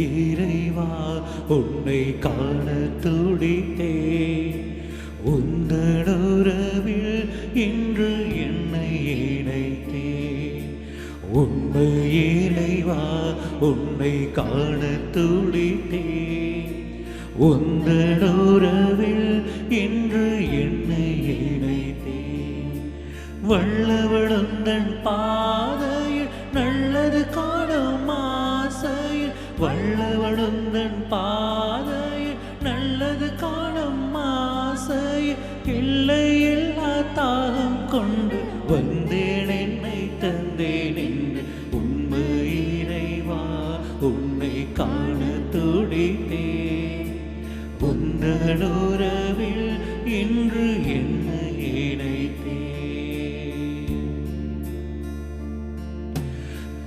இறைவா உன்னை காண துடித்தே உந்தனுறவில் இன்று என்னை இணைத்தே உண்மை இறைவா உன்னை காண துடித்தே உந்தனுறவில் இன்று என்னை இணைத்தே வல்லவழுந்தன் பாத உந்தனுறவில் இன்று என்ன இணைத்தே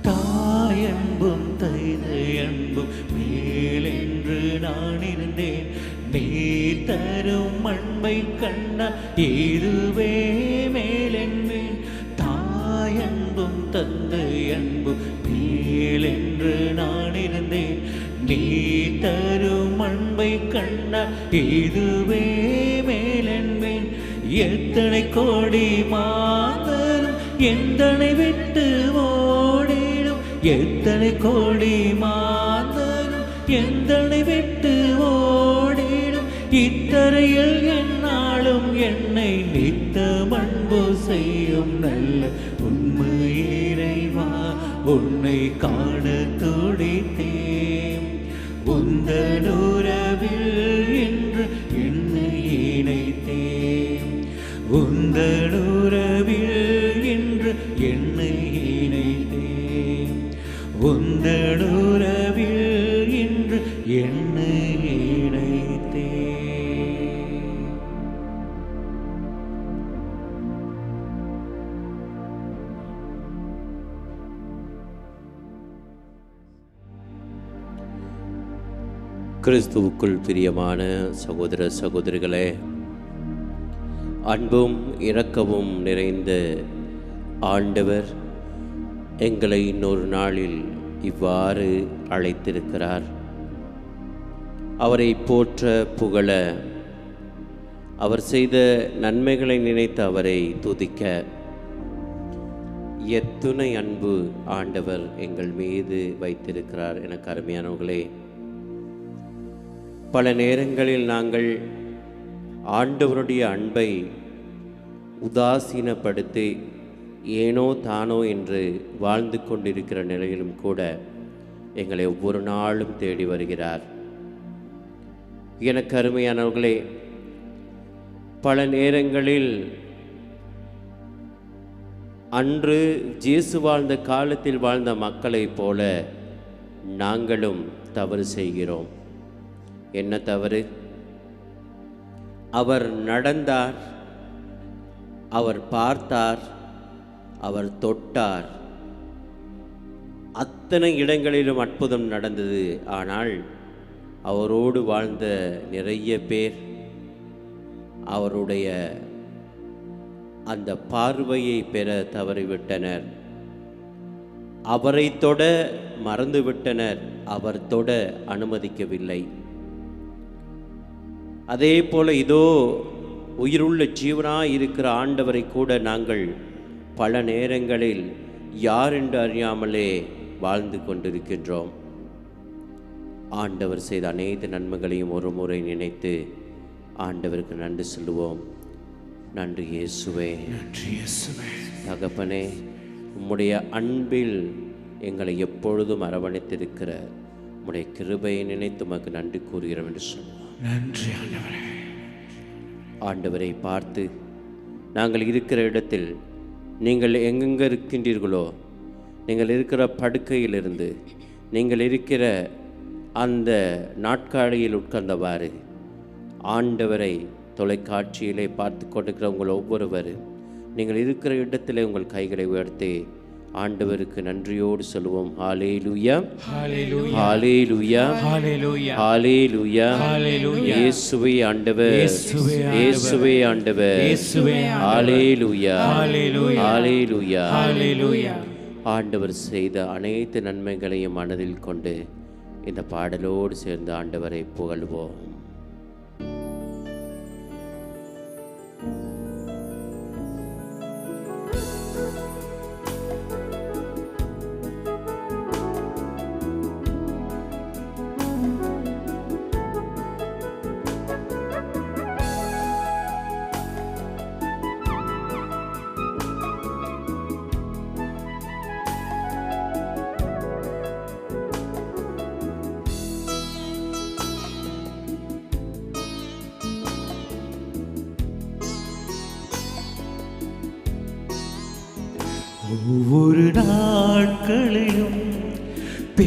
தாயன்பும் தைதை அன்பும் மேலென்று நான் இருந்தேன். நீ தரும் அன்பை கண்ட ஏது கண்ட இதுவே மேலென்பேன் எத்தனை கோடி மாதரும் எந்தனை விட்டு ஓடிடும் எத்தனை கோடி மாதரும் எந்தனை விட்டு ஓடிடும் இத்தரையில் என்னாலும் என்னை நித்த மண்பு செய்யும் நல்ல உண்மை இறைவா உன்னை காண துடித்தேன். உந்தனோ கிறிஸ்துவுக்குள் பிரியமான சகோதர சகோதரிகளே அன்பும் இரக்கமும் நிறைந்த ஆண்டவர் எங்களை இன்னொரு நாளில் இவ்வாறு அழைத்திருக்கிறார். அவரை போற்ற புகழ அவர் செய்த நன்மைகளை நினைத்து அவரை துதிக்க எத்துணை அன்பு ஆண்டவர் எங்கள் மீது வைத்திருக்கிறார். எனக்கு அருமையானவர்களே பல நேரங்களில் நாங்கள் ஆண்டவருடைய அன்பை உதாசீனப்படுத்தி ஏனோ தானோ என்று வாழ்ந்து கொண்டிருக்கிற நிலையிலும் கூட எங்களை ஒவ்வொரு நாளும் தேடி வருகிறார். எனக்கு அருமையானவர்களே பல நேரங்களில் அன்று ஜேசு வாழ்ந்த காலத்தில் வாழ்ந்த மக்களைப் போல நாங்களும் தவறு செய்கிறோம். என்ன தவறு? அவர் நடந்தார் அவர் பார்த்தார் அவர் தொட்டார். அத்தனை இடங்களிலும் அற்புதம் நடந்தது. ஆனால் அவரோடு வாழ்ந்த நிறைய பேர் அவருடைய அந்த பார்வையை பெற தவறிவிட்டனர். அவரை தொட மறந்துவிட்டனர். அவர் தொட அனுமதிக்கவில்லை. அதே போல இதோ உயிருள்ள ஜீவனாய் இருக்கிற ஆண்டவரை கூட நாங்கள் பல நேரங்களில் யார் என்று அறியாமலே வாழ்ந்து கொண்டிருக்கின்றோம். ஆண்டவர் செய்த அனைத்து நன்மைகளையும் ஒரு முறை நினைத்து ஆண்டவருக்கு நன்றி சொல்லுவோம். நன்றி இயேசுவே. நன்றி இயேசுவே. தகப்பனே உம்முடைய அன்பில் எங்களை எப்பொழுதும் அரவணைத்திருக்கிற உம்முடைய கிருபையை நினைத்து உமக்கு நன்றி கூறுகிறோம் என்று சொல்லுவோம். நன்றி ஆண்டவரே. ஆண்டவரை பார்த்து நாங்கள் இருக்கிற இடத்தில் நீங்கள் எங்கெங்கே இருக்கின்றீர்களோ நீங்கள் இருக்கிற படுக்கையிலிருந்து நீங்கள் இருக்கிற அந்த நாட்காலியில் உட்கார்ந்தவாறு ஆண்டவரை தொலைக்காட்சியிலே பார்த்து கொண்டிருக்கிற உங்கள் ஒவ்வொருவர் நீங்கள் இருக்கிற இடத்திலே உங்கள் கைகளை உயர்த்தி ஆண்டவருக்கு நன்றியோடு சொல்லுவோம். ஹாலே லுயா ஹாலே லுயா ஹாலே லுயா இயேசுவே ஆண்டவர். இயேசுவே ஆண்டவர். ஹalleluya. ஹalleluya. ஹalleluya. ஹalleluya. ஆண்டவர் செய்த அனைத்து நன்மைகளையும் மனதில் கொண்டு இந்த பாடலோடு சேர்ந்து ஆண்டவரை புகழ்வோம்.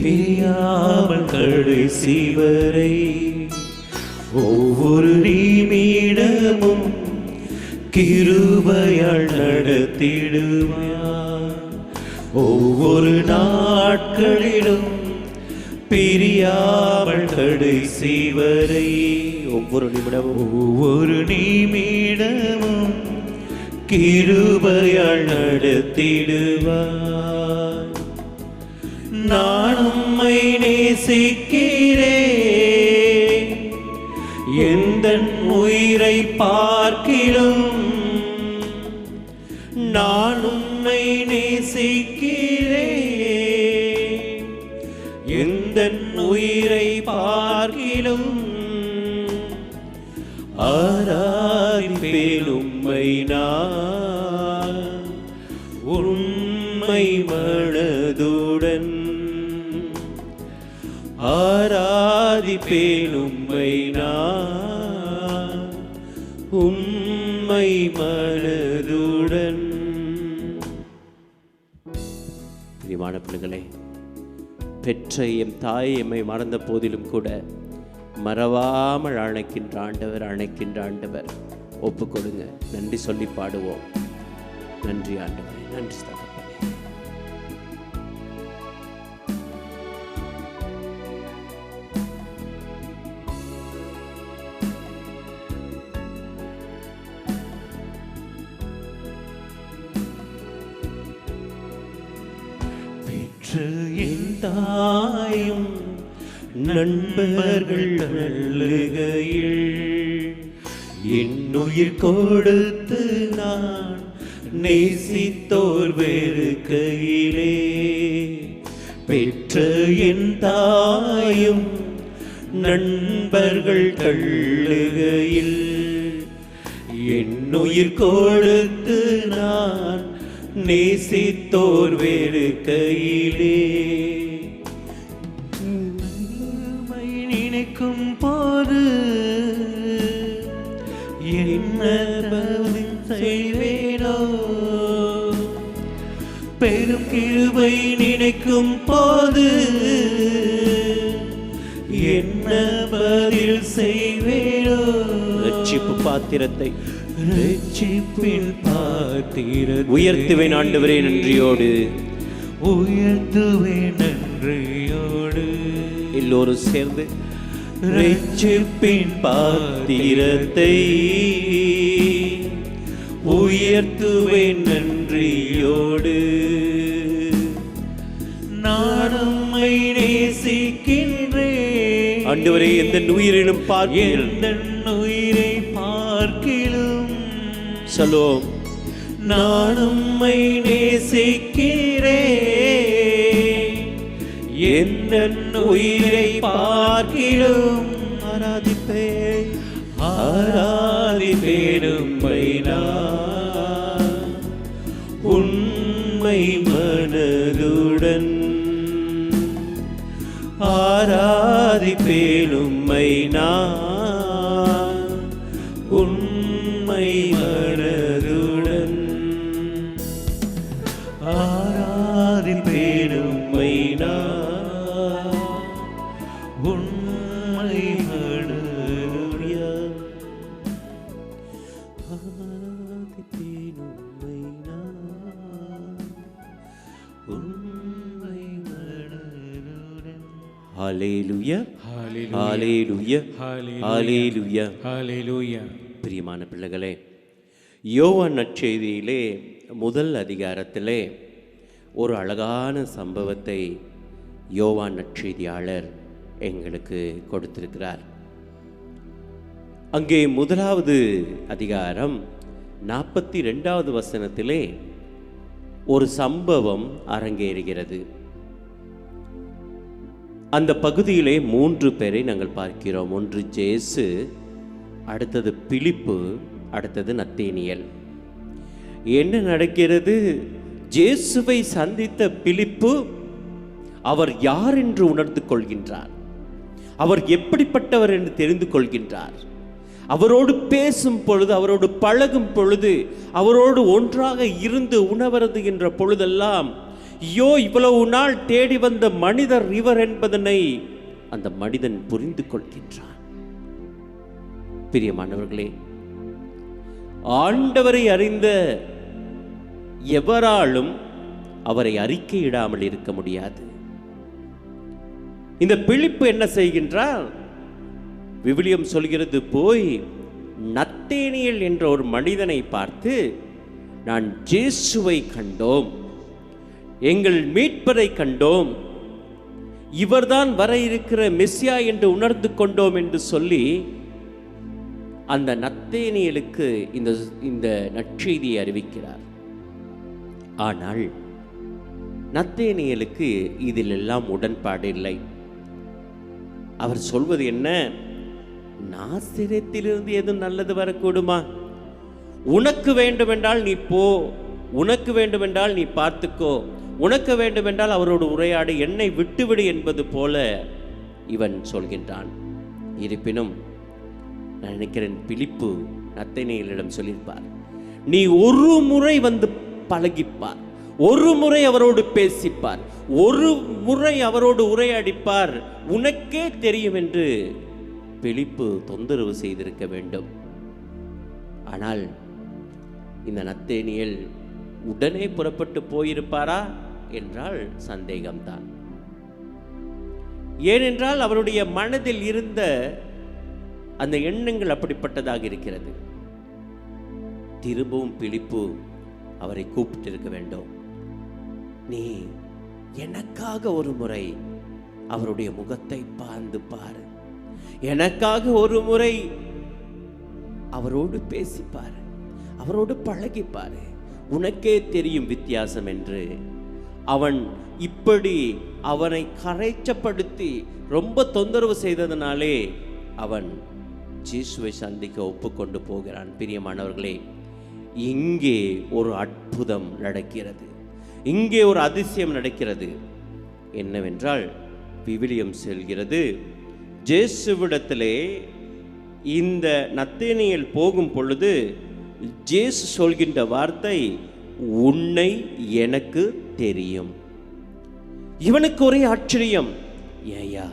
பிரியாமல் கடைசி வரை ஒவ்வொரு நீமிடமும் கிருபையால் நடத்திடுவார். ஒவ்வொரு நாட்களிலும் பிரியாமல் கடைசி வரை ஒவ்வொரு நிமிடமும் ஒவ்வொரு நிமிடமும் கிருபையால் நடத்திடுவார். நான் உம்மை நேசிக்கிறேன் எந்த உயிரை பார்க்கிலும் நான் உம்மை நேசிக்கிறேன் எந்த உயிரை பார்க்கிலும் ஆராதிப்பேன் உம்மை நான். மதிப்பேன் உம்மை நான். உம்மை மனதுடன். பிரிவான பிள்ளைகளே பெற்ற எம் தாய் எம்மை மறந்த போதிலும் கூட மறவாமல் அழைக்கின்ற ஆண்டவர் அழைக்கின்ற ஆண்டவர். ஒப்புக்கொடுங்க. நன்றி சொல்லி பாடுவோம். நன்றி ஆண்டவர். நன்றி தகப்பனே பெற்று என் தாயும் நண்பர்கள் நல்லுகையில் என் உயிர் கொடுத்து நான் நேசித்தோர் வெறுக்கையிலே. பெற்ற என் தாயும் நண்பர்கள் தள்ளுகையில் என் உயிர் கொடுத்து நான் நேசித்தோர் வேறு கையிலே. நினைக்கும் போது என்ன செய்வேனோ? பெரும் கிருவை நினைக்கும் போது என்ன பதில் செய்வேனோ? ரட்சிப்பு பாத்திரத்தை உயர்த்துவேன் ஆண்டவரே நன்றியோடு. உயர்த்துவேன் நன்றியோடு. எல்லோரும் சேர்ந்து ரட்சிப்பின் பாத்திரத்தை உயர்த்துவேன் நன்றியோடு. நான் உம்மை நேசிக்கின்றேன். ஆண்டவரே எந்த உயிரிலும் பார்க்கிறேன் எந்த உயிரை சலோம் நான் உம்மை நேசிக்கிறேன். எந்த உயிரை பார்க்கிலும் ஆராதிப்பேன். ஆராதிப்பேன் உம்மை நான். உண்மை மனதுடன் ஆராதிப்பேன் உம்மை நான். பிரியமான பிள்ளைகளே யோவான் நற்செய்தியிலே முதல் அதிகாரத்திலே ஒரு அழகான சம்பவத்தை யோவான் நற்செய்தியாளர் எங்களுக்கு கொடுத்திருக்கிறார். அங்கே முதலாவது அதிகாரம் நாற்பத்தி ரெண்டாவது வசனத்திலே ஒரு சம்பவம் அரங்கேறுகிறது. அந்த பகுதியிலே மூன்று பேரை நாங்கள் பார்க்கிறோம். ஒன்று ஜேசு அடுத்தது பிலிப்பு அடுத்தது நத்தேனியல். என்ன நடக்கிறது? ஜேசுவை சந்தித்த பிலிப்பு அவர் யார் என்று உணர்ந்து கொள்கின்றார். அவர் எப்படிப்பட்டவர் என்று தெரிந்து கொள்கின்றார். அவரோடு பேசும் பொழுது அவரோடு பழகும் பொழுது அவரோடு ஒன்றாக இருந்து உணவருந்துகின்ற பொழுதெல்லாம் ஐயோ இவ்வளவு நாள் தேடி வந்த மனிதர் இவர் என்பதனை அந்த மனிதன் புரிந்து கொள்கின்றான். பிரியமானவர்களே ஆண்டவரை அறிந்த எவராலும் அவரை அறிக்கையிடாமல் இருக்க முடியாது. இந்த பிழிப்பு என்ன செய்கின்றார் விவிலியம் சொல்கிறது போய் நத்தேனியல் என்ற ஒரு மனிதனை பார்த்து நான் ஜேசுவை கண்டோம். எங்கள் மீட்பரை கண்டோம். இவர்தான் வர இருக்கிற மெஸ்ஸியா என்று உணர்ந்து கொண்டோம் என்று சொல்லி அந்த நத்தேனியலுக்கு இந்த இந்த நற்செய்தியை அறிவிக்கிறார். ஆனால் நத்தேனியலுக்கு இதில் எல்லாம் உடன்பாடு இல்லை. அவர் சொல்வது என்ன? நாசிரியத்திலிருந்து எதுவும் நல்லது வரக்கூடுமா? உனக்கு வேண்டுமென்றால் நீ போ உனக்கு வேண்டுமென்றால் நீ பார்த்துக்கோ. உனக்கு வேண்டுமென்றால் அவரோடு உரையாடு என்னை விட்டுவிடு என்பது போல இவன் சொல்கின்றான். இருப்பினும் நான் நினைக்கிறேன் பிலிப்பு நத்தைனையிலிடம் சொல்லியிருப்பார். நீ ஒரு முறை வந்து பழகிப்பார். ஒரு முறை அவரோடு பேசிப்பார். ஒரு முறை அவரோடு உரையாடிப்பார். உனக்கே தெரியும் என்று பிலிப்பு தொந்தரவு செய்திருக்க வேண்டும். ஆனால் இந்த நத்தேனியல் உடனே புறப்பட்டு போயிருப்பாரா? என்றால் சந்தேகம்தான். ஏனென்றால் அவருடைய மனதில் இருந்த அந்த எண்ணங்கள் அப்படிப்பட்டதாக இருக்கிறது. திரும்பவும் பிழிப்பு அவரை கூப்பிட்டிருக்க வேண்டும். நீ எனக்காக ஒரு முறை அவருடைய முகத்தை பார்ந்து பாரு. எனக்காக ஒரு முறை அவரோடு பேசிப்பாரு அவரோடு பழகிப்பாரு உனக்கே தெரியும் வித்தியாசம் என்று அவன் இப்படி அவனை கரைச்சப்படுத்தி ரொம்ப தொந்தரவு செய்ததுனாலே அவன் ஜீசுவை சந்திக்க ஒப்புக்கொண்டு போகிறான். பிரியமானவர்களே இங்கே ஒரு அற்புதம் நடக்கிறது. இங்கே ஒரு அதிசயம் நடக்கிறது. என்னவென்றால் விவிலியம் செல்கிறது. ஜேசுவிடத்திலே இந்த நத்தேனியல் போகும் பொழுது ஜேசு சொல்கின்ற வார்த்தை உன்னை எனக்கு தெரியும். இவனுக்கு ஒரே ஆச்சரியம். ஏயா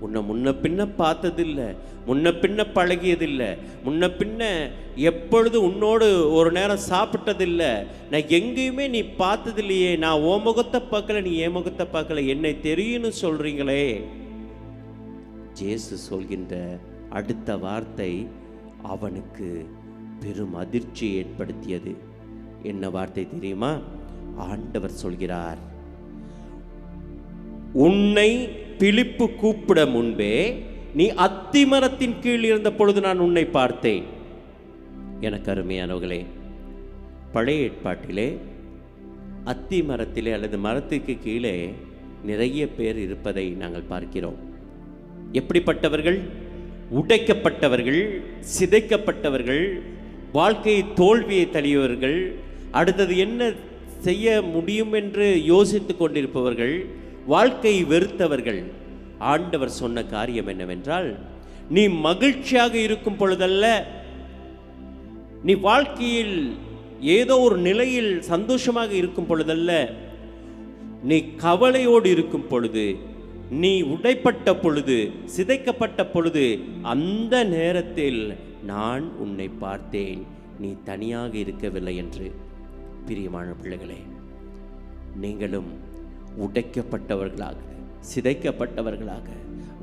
உன்னை முன்ன பின்ன பார்த்ததில்லை முன்ன பின்ன பழகியதில்லை முன்ன பின்ன எப்பொழுது உன்னோடு ஒரு நேரம் சாப்பிட்டதில்லை நான் எங்கேயுமே நீ பார்த்ததில்லையே நான் ஓ முகத்தை பார்க்கல நீ ஏ முகத்தை பார்க்கல என்னை தெரியும்னு சொல்றீங்களே. ஜேசு சொல்கின்ற அடுத்த வார்த்தை அவனுக்கு பெரும் அதிர்ச்சியை ஏற்படுத்தியது. என்ன வார்த்தை தெரியுமா? ஆண்டவர் சொல்கிறார் உன்னை பிழிப்பு கூப்பிட முன்பே நீ அத்திமரத்தின் கீழ் இருந்த பொழுது நான் உன்னை பார்த்தேன். எனக்கு அருமையானவர்களே பழைய ஏற்பாட்டிலே அத்தி மரத்திலே அல்லது மரத்துக்கு கீழே நிறைய பேர் இருப்பதை நாங்கள் பார்க்கிறோம். எப்படிப்பட்டவர்கள்? உடைக்கப்பட்டவர்கள் சிதைக்கப்பட்டவர்கள் வாழ்க்கை தோல்வியை தழியவர்கள் அடுத்தது என்ன செய்ய முடியும் என்று யோசித்து கொண்டிருப்பவர்கள் வாழ்க்கை வெறுத்தவர்கள். ஆண்டவர் சொன்ன காரியம் என்னவென்றால் நீ மகிழ்ச்சியாக இருக்கும் பொழுதல்ல நீ வாழ்க்கையில் ஏதோ ஒரு நிலையில் சந்தோஷமாக இருக்கும் பொழுதல்ல நீ கவலையோடு இருக்கும் பொழுது நீ உடைப்பட்ட பொழுது சிதைக்கப்பட்ட பொழுது அந்த நேரத்தில் நான் உன்னை பார்த்தேன். நீ தனியாக இருக்கவில்லை என்று. பிரியமான பிள்ளைகளே நீங்களும் உடைக்கப்பட்டவர்களாக சிதைக்கப்பட்டவர்களாக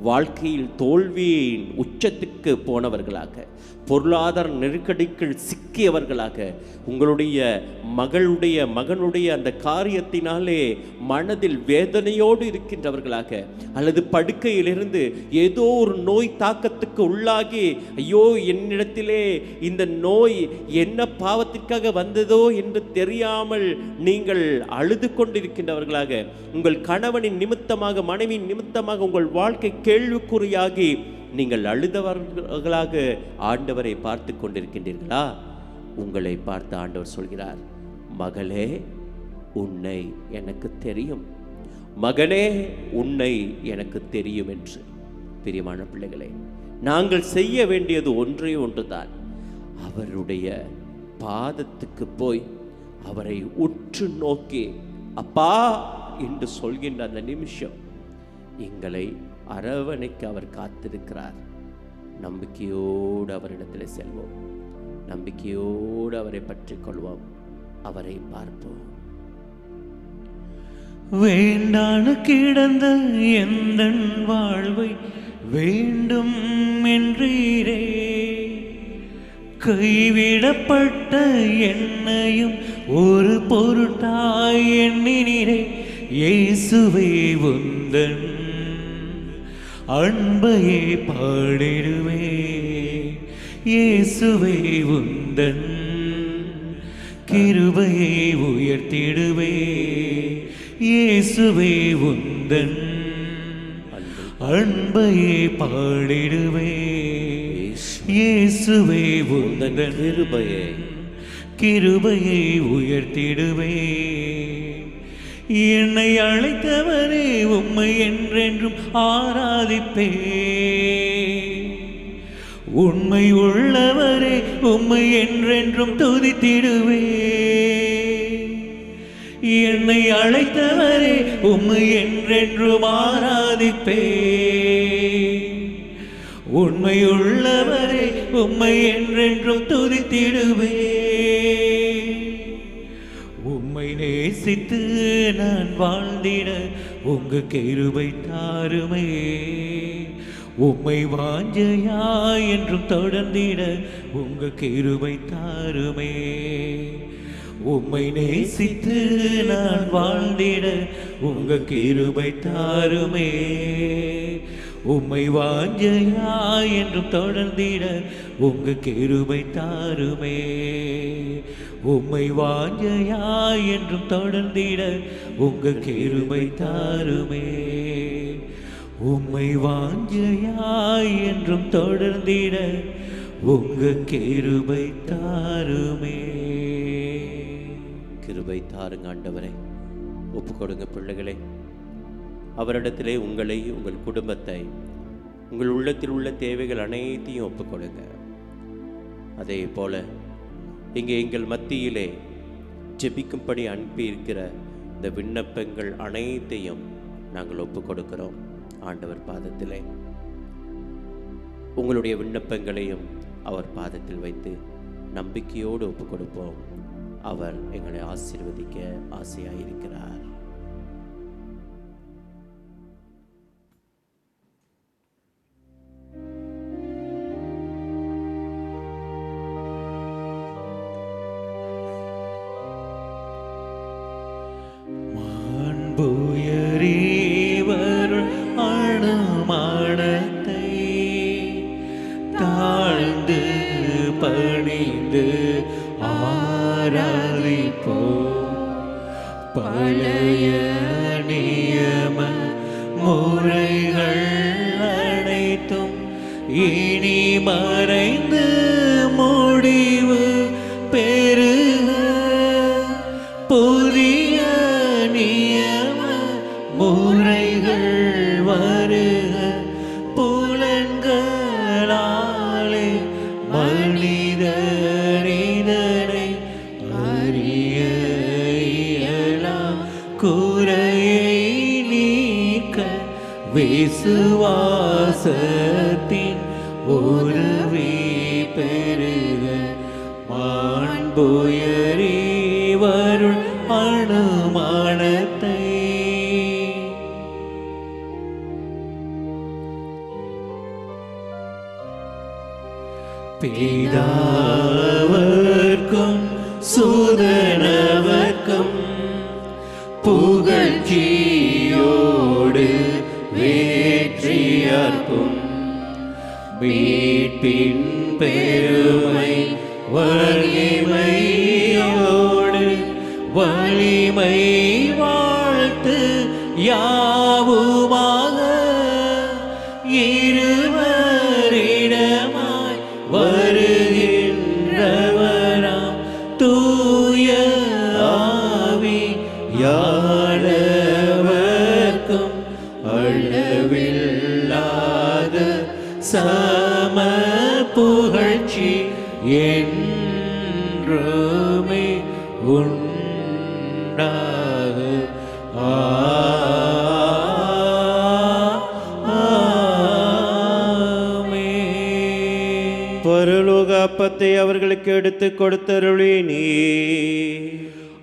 வாழ்க்கையில் தோல்வியின் உச்சத்துக்கு போனவர்களாக பொருளாதார நெருக்கடிக்குள் சிக்கியவர்களாக உங்களுடைய மகளுடைய மகனுடைய அந்த காரியத்தினாலே மனதில் வேதனையோடு இருக்கின்றவர்களாக அல்லது படுக்கையிலிருந்து ஏதோ ஒரு நோய் தாக்கத்துக்கு உள்ளாகி ஐயோ என்னிடத்திலே இந்த நோய் என்ன பாவத்திற்காக வந்ததோ என்று தெரியாமல் நீங்கள் அழுது கொண்டிருக்கின்றவர்களாக உங்கள் கணவனின் நிமித்தமாக மனைவியின் நிமித்தமாக உங்கள் வாழ்க்கை கேள்விக்குறியாகி நீங்கள் அழுதவர்களாக ஆண்டவரை பார்த்து கொண்டிருக்கின்றீர்களா? உங்களை பார்த்து ஆண்டவர் சொல்கிறார் மகளே உன்னை எனக்கு தெரியும். மகனே உன்னை எனக்கு தெரியும் என்று. பிரியமான பிள்ளைகளே நாங்கள் செய்ய வேண்டியது ஒன்றே ஒன்றுதான். அவருடைய பாதத்துக்கு போய் அவரை உற்று நோக்கி அப்பா என்று சொல்கின்ற அந்த நிமிஷம் எங்களை அரவணைக்க அவர் காத்திருக்கிறார். நம்பிக்கையோடு அவரிடத்தில் செல்வோம். நம்பிக்கையோடு அவரை பற்றி கொள்வோம். அவரை பார்ப்போம். வேண்டான கிடந்த எந்த வாழ்வை வேண்டும் என்றீரே. கைவிடப்பட்ட என்னையும் ஒரு பொருட்டாய் எண்ணினீரே. இயேசுவே உந்தன் அன்பையே பாடிடுவே இயேசுவே உந்தன் கிருபையை உயர்த்திடுவே இயேசுவே உந்தன் அன்பையே பாடிடுவே இயேசுவே உந்தன் கிருபையை. கிருபையை உயர்த்திடுவே என்னை அழைத்தவரே உம்மை என்றென்றும் ஆராதிப்பே உண்மை உள்ளவரே உம்மை என்றென்றும் துதித்திடுவே என்னை அழைத்தவரே உம்மை என்றென்றும் ஆராதிப்பே உண்மை உள்ளவரே உம்மை என்றென்றும் துதித்திடுவே நேசித்து நான் வாழ்ந்திட உங்க கிருபை தாருமே. உம்மை வாஞ்சையா என்றும் தொடர்ந்திட உங்க கிருபை தாருமே. உம்மை நேசித்து நான் வாழ்ந்திட உங்க கிருபை தாருமே. உம்மை வாஞ்சையா என்றும் தொடர்ந்திட உங்க கிருபை தாருமே. உம்மை வாஞ்சையா என்றும் தொடர்ந்திட உங்க கிருபை தாருமே. உம்மை வாஞ்சையா என்றும் தொடர்ந்திட உங்க கிருபை தாருமே. கிருபை தாருங்க ஆண்டவரை. ஒப்பு கொடுங்க பிள்ளைகளே. அவரிடத்திலே உங்களை உங்கள் குடும்பத்தை உங்கள் உள்ளத்தில் உள்ள தேவைகள் அனைத்தையும் ஒப்புக்கொடுங்க. அதே போல இங்கே எங்கள் மத்தியிலே ஜெபிக்கும்படி அனுப்பியிருக்கிற இந்த விண்ணப்பங்கள் அனைத்தையும் நாங்கள் ஒப்பு கொடுக்கிறோம் ஆண்டவர் பாதத்திலே உங்களுடைய விண்ணப்பங்களையும் அவர் பாதத்தில் வைத்து நம்பிக்கையோடு ஒப்பு கொடுப்போம் அவர் எங்களை ஆசீர்வதிக்க ஆசையாயிருக்கிறார். இருக்கிறார் பணிந்து ஆராதிப்போ. பழைய நியம முறைகள் அனைத்தும் இனி மறைந்து பாசத்தின் உருவி பெருக மாண்புயரி வருள் அணுமானத்தை பிதா என்றுமே உண்டாக. ஆமென். பரலோக அப்பத்தை அவர்களுக்கு எடுத்து கொடுத்தருளி நீ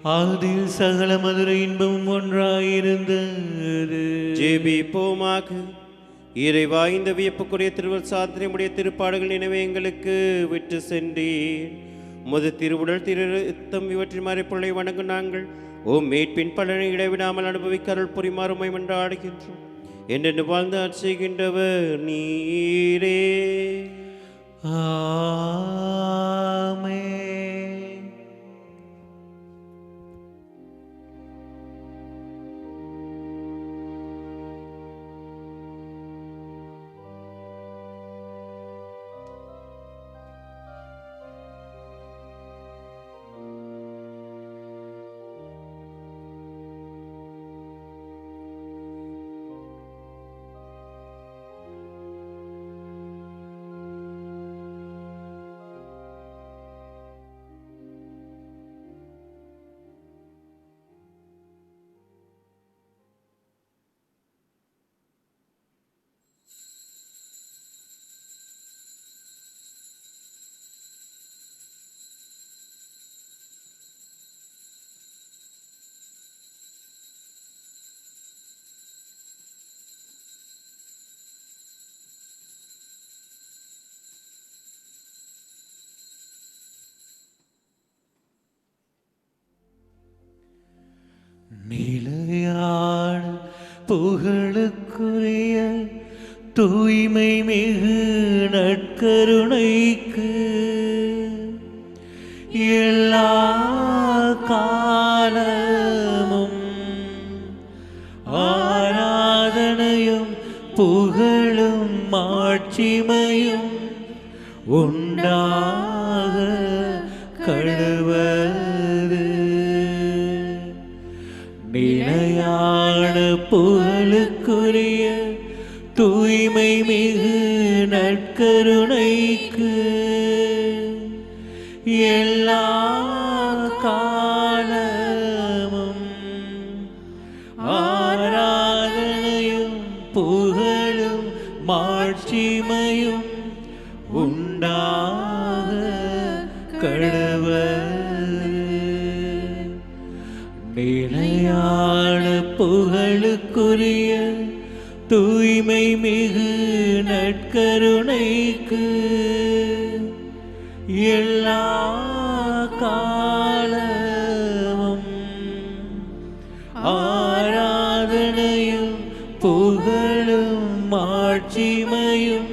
அதில் சகல மதுர இன்பம் ஒன்றாயிருந்தது. ஜெபிப்போமாக. இறைவா இந்த வியப்புக்குரிய திருவள் சாத்திரியமுடைய திருப்பாடுகள் எனவே எங்களுக்கு விட்டு சென்றீர். முது திருவுடல் திருத்தம் இவற்றின் மறைப்பொருளை வணங்கும் நாங்கள் ஓ மீட்பின் பலனை இடைவிடாமல் அனுபவிக்க அருள் புரிமாறுமை ஆடுகின்றோம். என்னென்று வாழ்ந்து ஆட்சி நீரே. ஆமே புகழுக்குரிய தூய்மை மிகு நட்கருணைக்கு எல்லா காலமும் ஆராதனையும் புகழும் மாட்சிமையும் உண்டாக கழுவ புகழுக்குரிய தூய்மை மிகு நற்கருணை. ஆராதனையும் புகழும் மாட்சிமையும்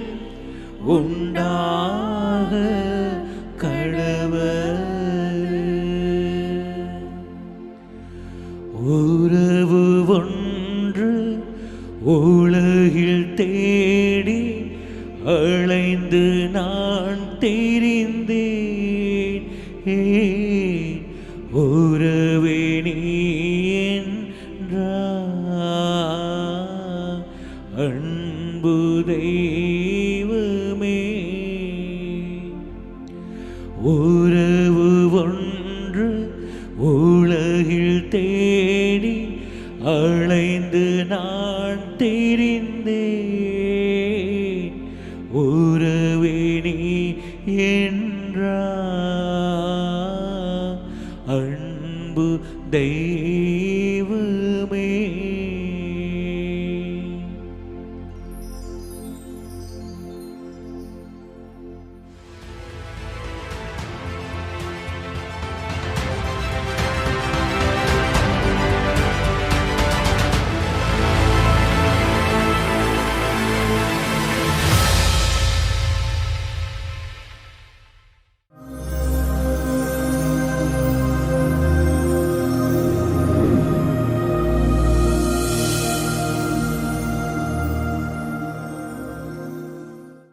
தெரிந்தேன்